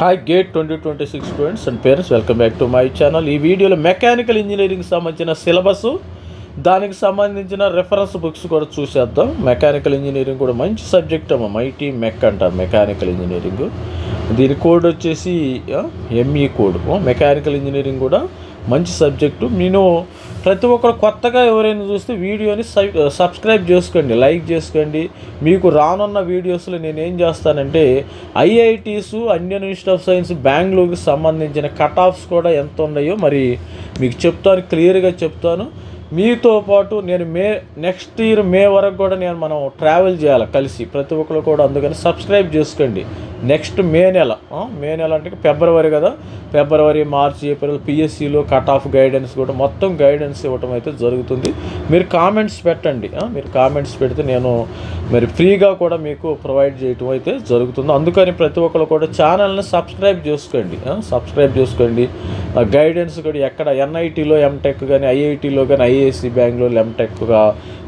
Hi GATE twenty twenty six students and parents welcome back to my channel ఈ వీడియోలో mechanical engineering సంబంధించిన syllabus దానికి సంబంధించిన reference books కూడా చూసేద్దాం. మెకానికల్ ఇంజనీరింగ్ కూడా మంచి సబ్జెక్ట్ అమ్మ మైటీ మెక్ అంటారు మెకానికల్ ఇంజనీరింగ్ దీని కోడ్ వచ్చేసి ఎంఈ కోడ్ మెకానికల్ ఇంజనీరింగ్ కూడా మంచి సబ్జెక్టు. నేను ప్రతి ఒక్కరు కొత్తగా ఎవరైనా చూస్తే వీడియోని సబ్స్క్రైబ్ చేసుకోండి లైక్ చేసుకోండి. మీకు రానున్న వీడియోస్లో నేను ఏం చేస్తానంటే IITs Indian Institute of Science బెంగళూరుకి సంబంధించిన కట్ ఆఫ్స్ కూడా ఎంత ఉన్నాయో మరి మీకు చెప్తాను క్లియర్గా చెప్తాను. మీతో పాటు నేను మే నెక్స్ట్ ఇయర్ మే వరకు కూడా నేను మనం ట్రావెల్ చేయాలి కలిసి ప్రతి ఒక్కరు కూడా అందుకని సబ్స్క్రైబ్ చేసుకోండి. నెక్స్ట్ మే నెల మే నెల అంటే ఫిబ్రవరి కదా. ఫిబ్రవరి మార్చి ఏప్రిల్ పిఎస్సిలో కట్ ఆఫ్ గైడెన్స్ కూడా మొత్తం గైడెన్స్ ఇవ్వటం అయితే జరుగుతుంది. మీరు కామెంట్స్ పెట్టండి మీరు కామెంట్స్ పెడితే నేను మరి ఫ్రీగా కూడా మీకు ప్రొవైడ్ చేయటం అయితే జరుగుతుంది. అందుకని ప్రతి ఒక్కరు కూడా ఛానల్ని సబ్స్క్రైబ్ చేసుకోండి సబ్స్క్రైబ్ చేసుకోండి. గైడెన్స్ కూడా ఎక్కడ ఎన్ఐటీలో ఎంటెక్ కానీ ఐఐటీలో కానీ ఐఏసి బెంగళూరు లెమ్టెక్గా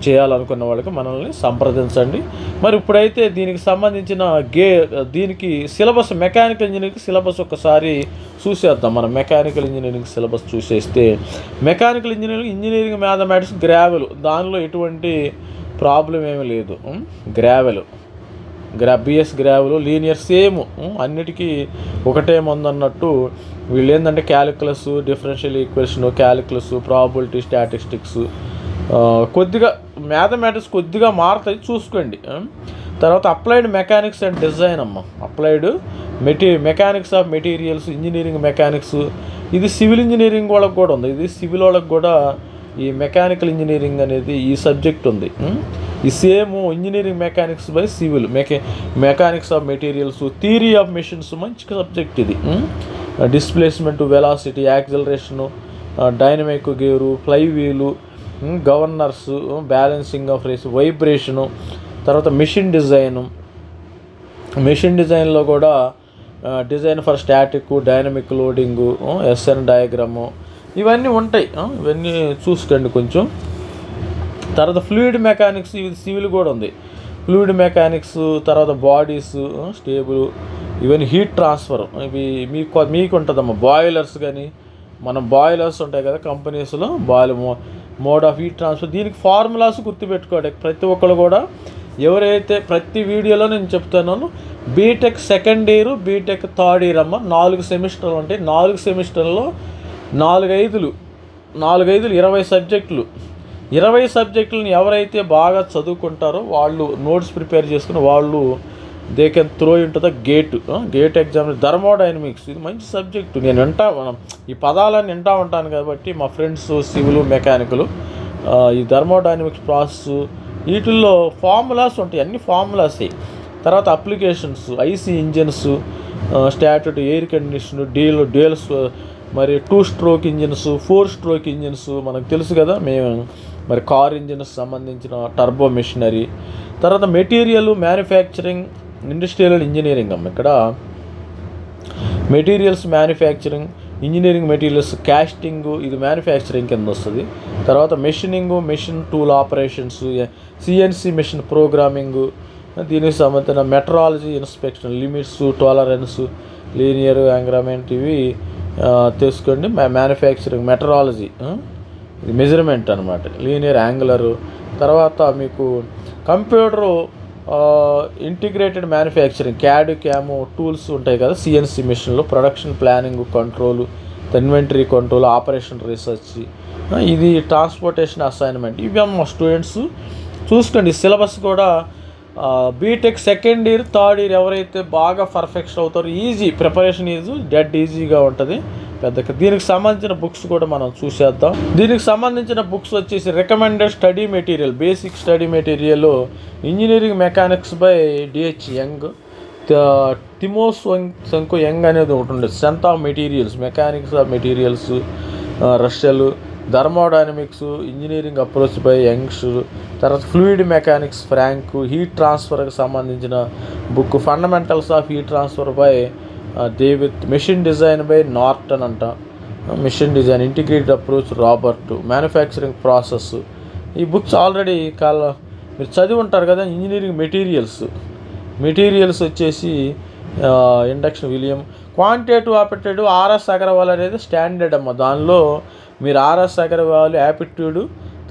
చేయాలనుకున్న వాళ్ళకి మనల్ని సంప్రదించండి. మరి ఇప్పుడైతే దీనికి సంబంధించిన గే దీనికి సిలబస్ మెకానికల్ ఇంజనీరింగ్ సిలబస్ ఒకసారి చూసేద్దాం. మనం mechanical engineering syllabus చూసేస్తే mechanical engineering engineering mathematics Grewal దానిలో ఎటువంటి ప్రాబ్లం ఏమీ లేదు గ్రావెల్. గ్రా బిఎస్ గ్రావెల్ లీనియర్ సేమ్ అన్నిటికీ ఒకటే మందన్నట్టు వీళ్ళు ఏంటంటే calculus differential equation calculus probability statistics కొద్దిగా మ్యాథమెటిక్స్ కొద్దిగా మారుతాయి చూసుకోండి. తర్వాత అప్లైడ్ మెకానిక్స్ అండ్ డిజైన్ అమ్మ. Applied మెటీ mechanics of materials engineering mechanics ఇది సివిల్ ఇంజనీరింగ్ వాళ్ళకి కూడా ఉంది. ఇది సివిల్ వాళ్ళకి కూడా ఈ మెకానికల్ ఇంజనీరింగ్ అనేది ఈ సబ్జెక్ట్ ఉంది. ఈ same engineering mechanics by civil. Mecha mechanics of materials theory of machines మంచి సబ్జెక్ట్ ఇది. Displacement velocity acceleration dynamic gear flywheel governors balancing of race vibration తర్వాత మిషన్ డిజైను. మిషన్ డిజైన్లో కూడా design for static dynamic loading SN diagram ఇవన్నీ ఉంటాయి. ఇవన్నీ చూసుకోండి కొంచెం. తర్వాత ఫ్లూయిడ్ మెకానిక్స్ ఇది సివిల్ కూడా ఉంది. ఫ్లూయిడ్ మెకానిక్స్ తర్వాత బాడీస్ స్టేబుల్ ఇవన్నీ హీట్ ట్రాన్స్ఫర్. ఇవి మీకు మీకు ఉంటుందమ్మా బాయిలర్స్ కానీ మనం బాయిలర్స్ ఉంటాయి కదా కంపెనీస్లో బాయిల్ మో మోడ్ ఆఫ్ హీట్ ట్రాన్స్ఫర్. దీనికి ఫార్ములాస్ గుర్తుపెట్టుకోండి ప్రతి ఒక్కరు కూడా ఎవరైతే ప్రతి వీడియోలో నేను చెప్తున్నాను BTech second year BTech third year అమ్మ నాలుగు సెమిస్టర్లు ఉంటాయి నాలుగు సెమిస్టర్లో నాలుగైదులు నాలుగైదులు ఇరవై సబ్జెక్టులు. ఇరవై సబ్జెక్టులను ఎవరైతే బాగా చదువుకుంటారో వాళ్ళు నోట్స్ ప్రిపేర్ చేసుకుని వాళ్ళు they can throw into the GATE GATE exam thermodynamics ఇది మంచి సబ్జెక్టు. నేను వింటా ఈ పదాలను వింటా ఉంటాను కాబట్టి మా ఫ్రెండ్స్ సివిల్ మెకానికలు ఈ థర్మోడైనమిక్స్ ప్రాసెస్ వీటిల్లో ఫార్ములాస్ ఉంటాయి అన్ని ఫార్ములాసే. తర్వాత అప్లికేషన్స్ ఐసీ ఇంజిన్స్ స్టాట్యూట్ ఎయిర్ కండిషన్ డీల్ డీల్స్ మరి two stroke engines four stroke engines మనకు తెలుసు కదా మేము మరి కార్ ఇంజిన్స్ సంబంధించిన టర్బో మిషనరీ తర్వాత మెటీరియల్ మ్యానుఫ్యాక్చరింగ్ ఇండస్ట్రియల్ ఇంజనీరింగ్ అమ్మ. ఇక్కడ materials manufacturing engineering materials casting ఇది మ్యానుఫ్యాక్చరింగ్ కింద వస్తుంది. తర్వాత machining machine tool operations CNC machine programming దీనికి సంబంధించిన metrology inspection limits tolerance linear యాంగ్రామెంట్ ఇవి తెలుసుకోండి మ్యానుఫ్యాక్చరింగ్ మెట్రాలజీ మెజర్మెంట్ అనమాట లీనియర్ యాంగులరు తర్వాత మీకు computer integrated manufacturing CAD CAM tools ఉంటాయి కదా సిఎన్సి మిషన్లో production planning control inventory control operation research ఇది ట్రాన్స్పోర్టేషన్ అసైన్మెంట్ ఇవి మా స్టూడెంట్స్ చూసుకోండి సిలబస్ కూడా BTech second year third year ఎవరైతే బాగా పర్ఫెక్షన్ అవుతారో ఈజీ ప్రిపరేషన్ ఈజ్ డెడ్ ఈజీగా ఉంటుంది. పెద్ద దీనికి సంబంధించిన బుక్స్ కూడా మనం చూసేద్దాం. దీనికి సంబంధించిన బుక్స్ వచ్చేసి recommended study material basic study material engineering mechanics by DH Young Timoshenko Young అనేది ఒకటి ఉండేది. Strength of materials mechanics of materials రష్యలు thermodynamics engineering approach by Youngs తర్వాత ఫ్లూయిడ్ మెకానిక్స్ ఫ్రాంక్ హీట్ ట్రాన్స్ఫర్కి సంబంధించిన book fundamentals of heat transfer by DeWitt machine design by Norton అంట. Machine design integrated approach Robert manufacturing process. ఈ books already కాల మీరు చదివి ఉంటారు కదా ఇంజనీరింగ్ మెటీరియల్స్. మెటీరియల్స్ వచ్చేసి induction William. Quantitative aptitude RS Agarwal అనేది స్టాండర్డ్ అమ్మ. దానిలో మీరు ఆర్ఎస్ అగర్వాల్ యాపిట్యూడ్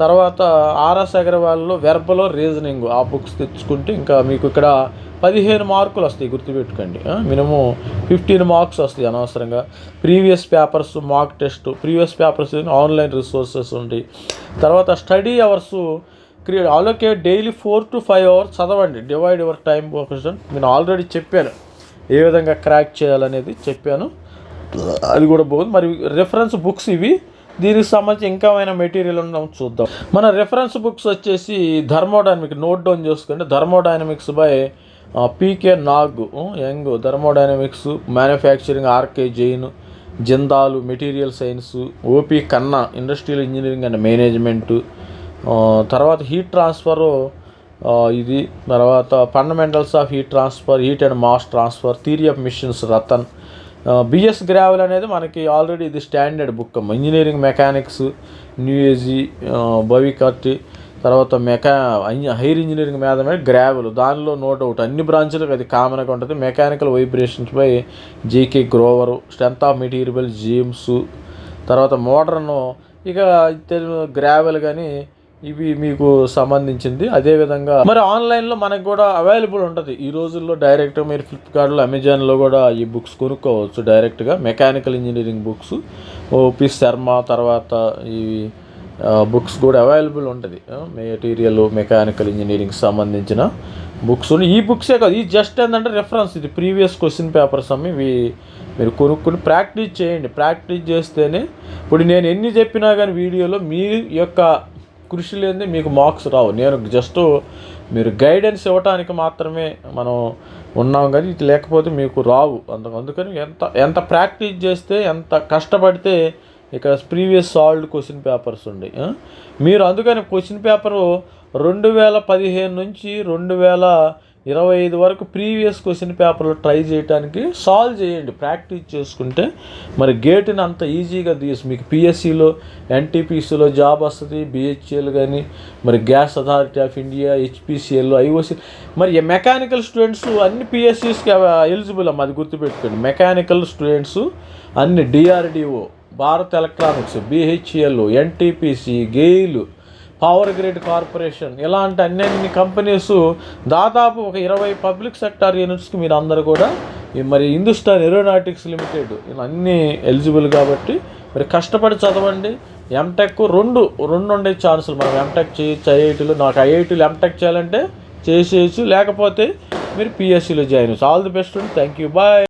తర్వాత ఆర్ఎస్ అగర్వాల్లో వెర్బలో రీజనింగ్ ఆ బుక్స్ తెచ్చుకుంటే ఇంకా మీకు ఇక్కడ పదిహేను మార్కులు వస్తాయి గుర్తుపెట్టుకోండి. మినిమం ఫిఫ్టీన్ మార్క్స్ వస్తాయి అనవసరంగా. Previous papers mock test previous papers online resources ఉంటాయి తర్వాత study hours create allocate daily four to five hours చదవండి. డివైడ్ యువర్ టైం ఫోకస్ నేను ఆల్రెడీ చెప్పాను. ఏ విధంగా క్రాక్ చేయాలనేది చెప్పాను. అది కూడా బాగుంది. మరి రెఫరెన్స్ బుక్స్ ఇవి దీనికి సంబంధించి ఇంకా ఏమైనా మెటీరియల్ ఉండడం చూద్దాం. మన రెఫరెన్స్ బుక్స్ వచ్చేసి ధర్మోడైనమిక్ నోట్ డౌన్ చేసుకుంటే thermodynamics by PK Nag Young. Thermodynamics manufacturing RK Jain Jindal material science OP Khanna industrial engineering and management తర్వాత హీట్ ట్రాన్స్ఫర్ ఇది. తర్వాత fundamentals of heat transfer heat and mass transfer theory of machines Rattan BS Grewal అనేది మనకి already ఇది standard book engineering mechanics New Age Bhavikatti తర్వాత మెకా higher engineering మీద గ్రావెల్ దానిలో నో డౌట్ అన్ని బ్రాంచ్లకు అది కామన్గా ఉంటుంది. Mechanical vibrations by Grover strength of material James తర్వాత మోడర్న్ ఇక గ్రావెల్ కానీ ఇవి మీకు సంబంధించింది. అదేవిధంగా మరి ఆన్లైన్లో మనకు కూడా అవైలబుల్ ఉంటుంది. ఈ రోజుల్లో డైరెక్ట్ మీరు ఫ్లిప్కార్ట్లో అమెజాన్లో కూడా ఈ బుక్స్ కొనుక్కోవచ్చు డైరెక్ట్గా mechanical engineering books OP Sharma తర్వాత ఈ బుక్స్ కూడా అవైలబుల్ ఉంటుంది. మెటీరియల్ మెకానికల్ ఇంజనీరింగ్ సంబంధించిన బుక్స్ ఈ బుక్సే కాదు ఈ జస్ట్ ఏంటంటే రెఫరెన్స్ ఇది. ప్రీవియస్ క్వశ్చన్ పేపర్స్ అమ్మి ఇవి మీరు కొనుక్కుని ప్రాక్టీస్ చేయండి. ప్రాక్టీస్ చేస్తేనే ఇప్పుడు నేను ఎన్ని చెప్పినా కానీ వీడియోలో మీ యొక్క కృషి లేనిదే మీకు మార్క్స్ రావు. నేను జస్ట్ మీరు గైడెన్స్ ఇవ్వటానికి మాత్రమే మనం ఉన్నాం కానీ ఇది లేకపోతే మీకు రావు. అంత అందుకని ఎంత ఎంత ప్రాక్టీస్ చేస్తే ఎంత కష్టపడితే ఇక్కడ ప్రీవియస్ సాల్వ్డ్ క్వశ్చన్ పేపర్స్ ఉండి మీరు అందుకని క్వశ్చన్ పేపరు రెండు వేల పదిహేను నుంచి రెండు వేల ఇరవై ఐదు వరకు ప్రీవియస్ క్వశ్చన్ పేపర్లో ట్రై చేయడానికి సాల్వ్ చేయండి ప్రాక్టీస్ చేసుకుంటే. మరి గేట్ని అంత ఈజీగా తీసి మీకు పిఎస్సిలో ఎన్టీపీసీలో జాబ్ వస్తుంది బిహెచ్ఎల్ కానీ మరి gas authority of India HPCL IOC. మరి మెకానికల్ స్టూడెంట్స్ అన్ని పిఎస్సిస్కి ఎలిజిబుల్ అమ్మ అది గుర్తుపెట్టుకోండి. మెకానికల్ స్టూడెంట్స్ అన్ని DRDO Bharat electronics BHEL NTPC GAIL power grid corporation ఇలాంటి అన్ని కంపెనీస్ దాదాపు ఒక ఇరవై పబ్లిక్ సెక్టార్ యూనిట్స్కి మీరు అందరు కూడా ఈ మరి హిందుస్థాన్ ఏరోనాటిక్స్ లిమిటెడ్ ఇలా అన్నీ ఎలిజిబుల్ కాబట్టి మరి కష్టపడి చదవండి. ఎంటెక్ రెండు రెండు ఉండే ఛాన్సులు మనం ఎంటెక్ చేయొచ్చు ఐఐటీలో నాకు ఐఐటీలో ఎంటెక్ చేయాలంటే చేసేయచ్చు. లేకపోతే మీరు పిఎస్సిలో జాయిన్ అవ్వచ్చు. All the best thank you bye